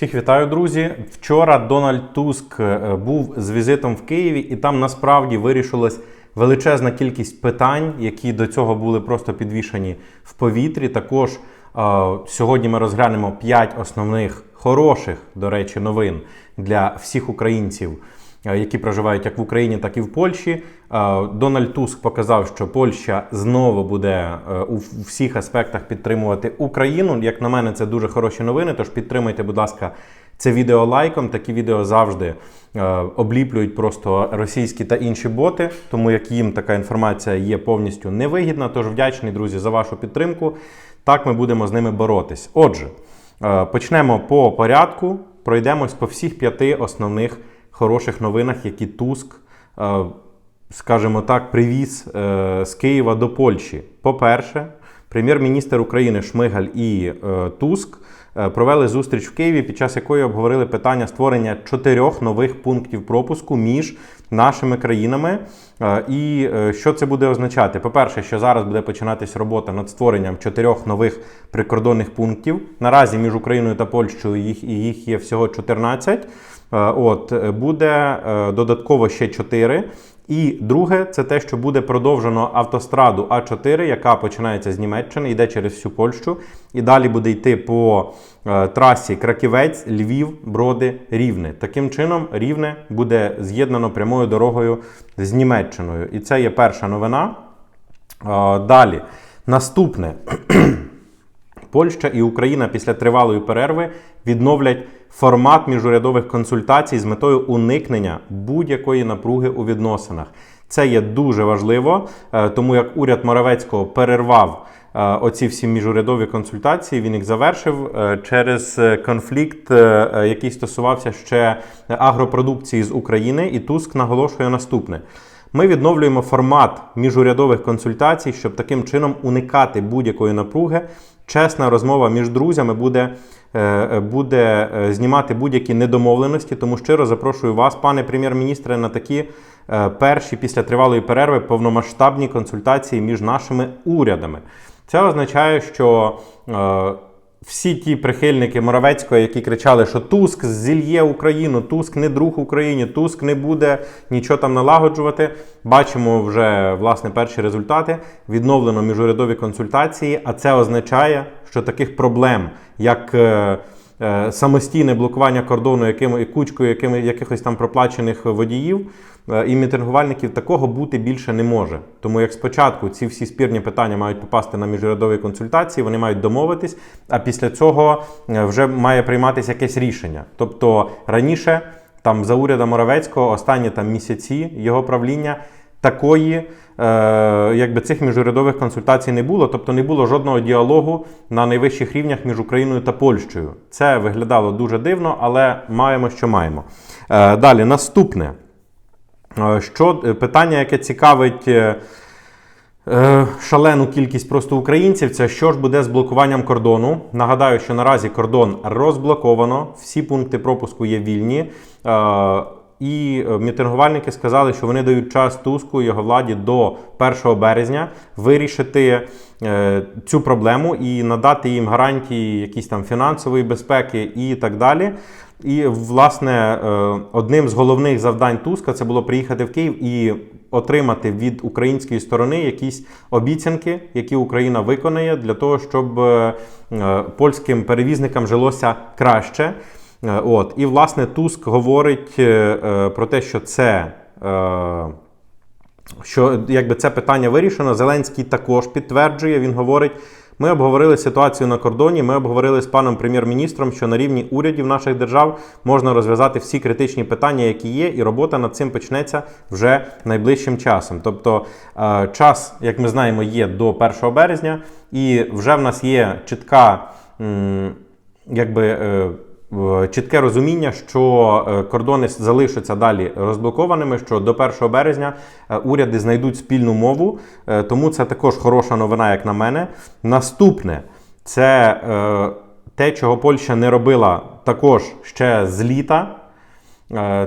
Всіх вітаю, друзі. Вчора Дональд Туск е, був з візитом в Києві, і там насправді вирішилась величезна кількість питань, які до цього були просто підвішені в повітрі. Також е, сьогодні ми розглянемо 5 основних хороших, до речі, новин для всіх українців. Е, Які проживають як в Україні, так і в Польщі. Е, Дональд Туск показав, що Польща знову буде е, у всіх аспектах підтримувати Україну. Як на мене, це дуже хороші новини. Тож підтримайте, будь ласка, це відео лайком. Такі відео завжди обліплюють просто російські та інші боти, тому як їм така інформація є повністю невигідна. Тож вдячний, друзі, за вашу підтримку. Так ми будемо з ними боротись. Отже, почнемо по порядку. Пройдемось по всіх п'яти основних хороших новинах, які Туск, е, скажімо так, привіз е, з Києва до Польщі. По-перше, прем'єр-міністр України Шмигаль і е, Туск провели зустріч в Києві, під час якої обговорили питання створення чотирьох нових пунктів пропуску між нашими країнами. І що це буде означати? По-перше, що зараз буде починатись робота над створенням чотирьох нових прикордонних пунктів. Наразі між Україною та Польщею їх, їх є всього 14. Е, От е, буде е, додатково ще 4. І друге, це те, що буде продовжено автостраду А4, яка починається з Німеччини, йде через всю Польщу, і далі буде йти по трасі Краківець, Львів, Броди, Рівне. Таким чином, Рівне буде з'єднано прямою дорогою з Німеччиною. І це є перша новина. Далі, наступне. Польща і Україна після тривалої перерви відновлять формат міжурядових консультацій з метою уникнення будь-якої напруги у відносинах. Це є дуже важливо, е, тому як уряд Моравецького перервав е, оці всі міжурядові консультації. Він їх завершив е, через конфлікт, який стосувався ще агропродукції з України. І Туск наголошує наступне. Ми відновлюємо формат міжурядових консультацій, щоб таким чином уникати будь-якої напруги. Чесна розмова між друзями буде, е, буде е, знімати будь-які недомовленості. Тому щиро запрошую вас, пане прем'єр-міністре, на такі е, перші після тривалої перерви повномасштабні консультації між нашими урядами. Це означає, що всі ті прихильники Моравецького, які кричали, що Туск зільє Україну, Туск не друг Україні, Туск не буде нічого там налагоджувати. Бачимо вже власне перші результати. Відновлено міжурядові консультації, а це означає, що таких проблем, як е, самостійне блокування кордону якими кучкою якими, якихось там проплачених водіїв е, і мітингувальників, такого бути більше не може. Тому як спочатку ці всі спірні питання мають попасти на міжурядові консультації, вони мають домовитись, а після цього е, вже має прийматися якесь рішення. Тобто раніше, там за урядом Моравецького, останні там місяці його правління. Такої, е, якби цих міжурядових консультацій не було, тобто не було жодного діалогу на найвищих рівнях між Україною та Польщею. Це виглядало дуже дивно, але маємо, що маємо. Е, далі, наступне. Е, що питання, яке цікавить шалену кількість просто українців, це що ж буде з блокуванням кордону. Нагадаю, що наразі кордон розблоковано, всі пункти пропуску є вільні. І е, мітингувальники сказали, що вони дають час Туску і його владі до 1 березня вирішити е, цю проблему і надати їм гарантії якісь там фінансової безпеки і так далі. І, власне, е, одним з головних завдань Туска це було приїхати в Київ і отримати від української сторони якісь обіцянки, які Україна виконає для того, щоб польським перевізникам жилося краще. Е, От і власне Туск говорить е, е, про те, що це. Що якби це питання вирішено, Зеленський також підтверджує. Він говорить: ми обговорили ситуацію на кордоні. Ми обговорили з паном прем'єр-міністром, що на рівні урядів наших держав можна розв'язати всі критичні питання, які є, і робота над цим почнеться вже найближчим часом. Тобто час, як ми знаємо, є до 1 березня, і вже в нас є чітка, якби. Е, чітке розуміння, що е, кордони залишаться далі розблокованими, що до 1 березня е, уряди знайдуть спільну мову, тому це також хороша новина, як на мене. Наступне це те, чого Польща не робила також ще з літа.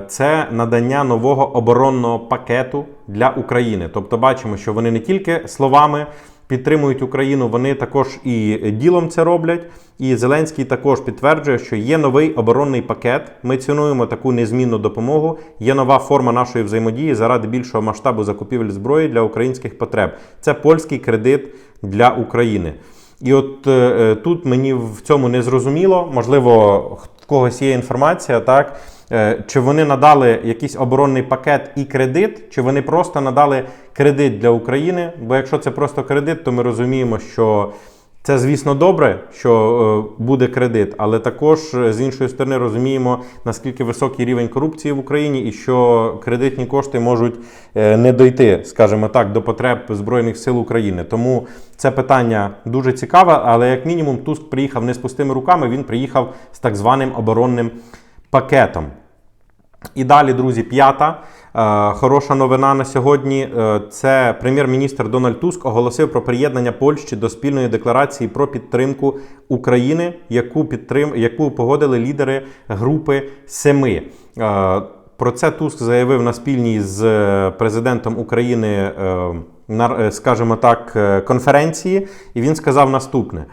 Це надання нового оборонного пакету для України. Тобто, бачимо, що вони не тільки словами підтримують Україну, вони також і ділом це роблять. І Зеленський також підтверджує, що є новий оборонний пакет. Ми цінуємо таку незмінну допомогу. Є нова форма нашої взаємодії заради більшого масштабу закупівель зброї для українських потреб. Це польський кредит для України. І от е, тут мені в цьому не зрозуміло. Можливо, в когось є інформація, так е, чи вони надали якийсь оборонний пакет і кредит, чи вони просто надали кредит для України. Бо якщо це просто кредит, то ми розуміємо, що це, звісно, добре, що е, буде кредит, але також е, з іншої сторони розуміємо, наскільки високий рівень корупції в Україні і що кредитні кошти можуть е, не дойти, скажімо так, до потреб Збройних сил України. Тому це питання дуже цікаве, але як мінімум Туск приїхав не з пустими руками, він приїхав з так званим оборонним пакетом. І далі, друзі, п'ята е, хороша новина на сьогодні. Е, це прем'єр-міністр Дональд Туск оголосив про приєднання Польщі до спільної декларації про підтримку України, яку підтрим... яку погодили лідери групи Семи. Е, про це Туск заявив на спільній з е, президентом України, е, на, е, скажімо так, е, конференції, і він сказав наступне.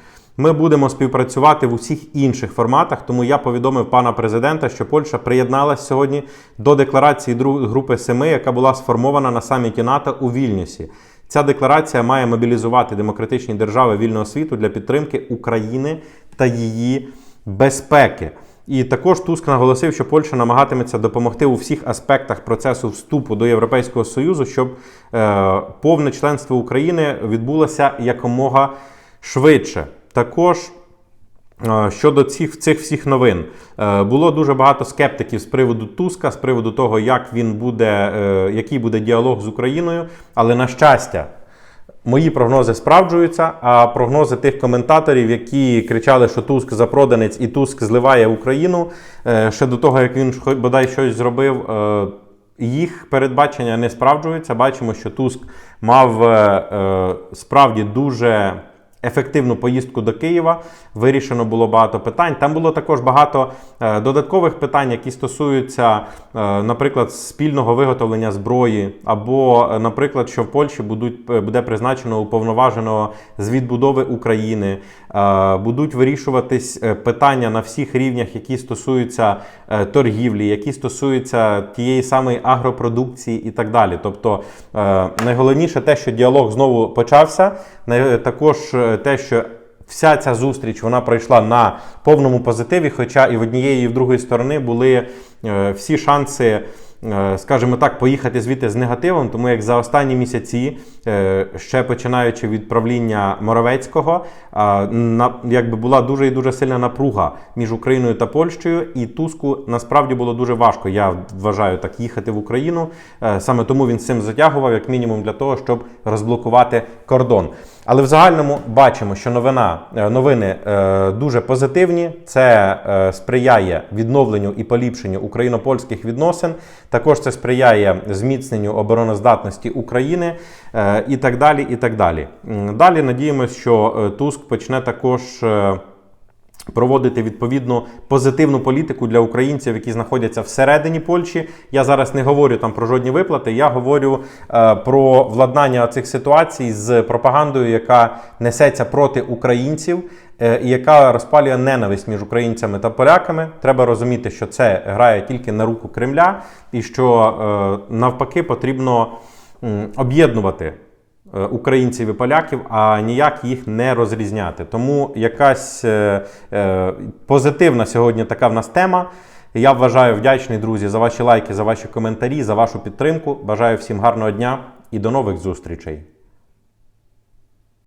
Ми будемо співпрацювати в усіх інших форматах, тому я повідомив пана президента, що Польща приєдналась сьогодні до декларації групи Семи, яка була сформована на саміті НАТО у Вільнюсі. Ця декларація має мобілізувати демократичні держави вільного світу для підтримки України та її безпеки. І також Туск наголосив, що Польща намагатиметься допомогти у всіх аспектах процесу вступу до Європейського Союзу, щоб е, повне членство України відбулося якомога швидше. Також е, щодо цих, цих всіх новин, е, було дуже багато скептиків з приводу Туска, з приводу того, як він буде, е, який буде діалог з Україною. Але на щастя, мої прогнози справджуються. А прогнози тих коментаторів, які кричали, що Туск запроданець і Туск зливає Україну ще до того, як він бодай щось зробив. їх передбачення не справджуються. Бачимо, що Туск мав справді дуже ефективну поїздку до Києва. Вирішено було багато питань. Там було також багато е, додаткових питань, які стосуються, е, наприклад, спільного виготовлення зброї, або, е, наприклад, що в Польщі будуть, буде призначено уповноваженого з відбудови України. Будуть вирішуватись е, питання на всіх рівнях, які стосуються е, торгівлі, які стосуються тієї самої агропродукції і так далі. Тобто е, найголовніше те, що діалог знову почався, також те, що вся ця зустріч вона пройшла на повному позитиві, хоча і в однієї, і в другої сторони були всі шанси. Е, Скажімо так, поїхати звідти з негативом, тому як за останні місяці, е, ще починаючи від правління Моровецького, на- якби була дуже і дуже сильна напруга між Україною та Польщею, і Туску насправді було дуже важко. Я вважаю так їхати в Україну. Е, Саме тому він цим затягував, як мінімум, для того, щоб розблокувати кордон. Але в загальному бачимо, що новина, е, новини е, дуже позитивні. Це е, сприяє відновленню і поліпшенню україно-польських відносин. Також це сприяє зміцненню обороноздатності України і так далі. І так далі. Далі надіємося, що Туск почне також. Проводити відповідну позитивну політику для українців, які знаходяться всередині Польщі. Я зараз не говорю там про жодні виплати. Я говорю е, про владнання цих ситуацій з пропагандою, яка несеться проти українців, е, і яка розпалює ненависть між українцями та поляками. Треба розуміти, що це грає тільки на руку Кремля, і що е, навпаки потрібно об'єднувати українців і поляків, а ніяк їх не розрізняти. Тому якась е, е, позитивна сьогодні така в нас тема. Я вважаю вдячний, друзі, за ваші лайки, за ваші коментарі, за вашу підтримку. Бажаю всім гарного дня і до нових зустрічей.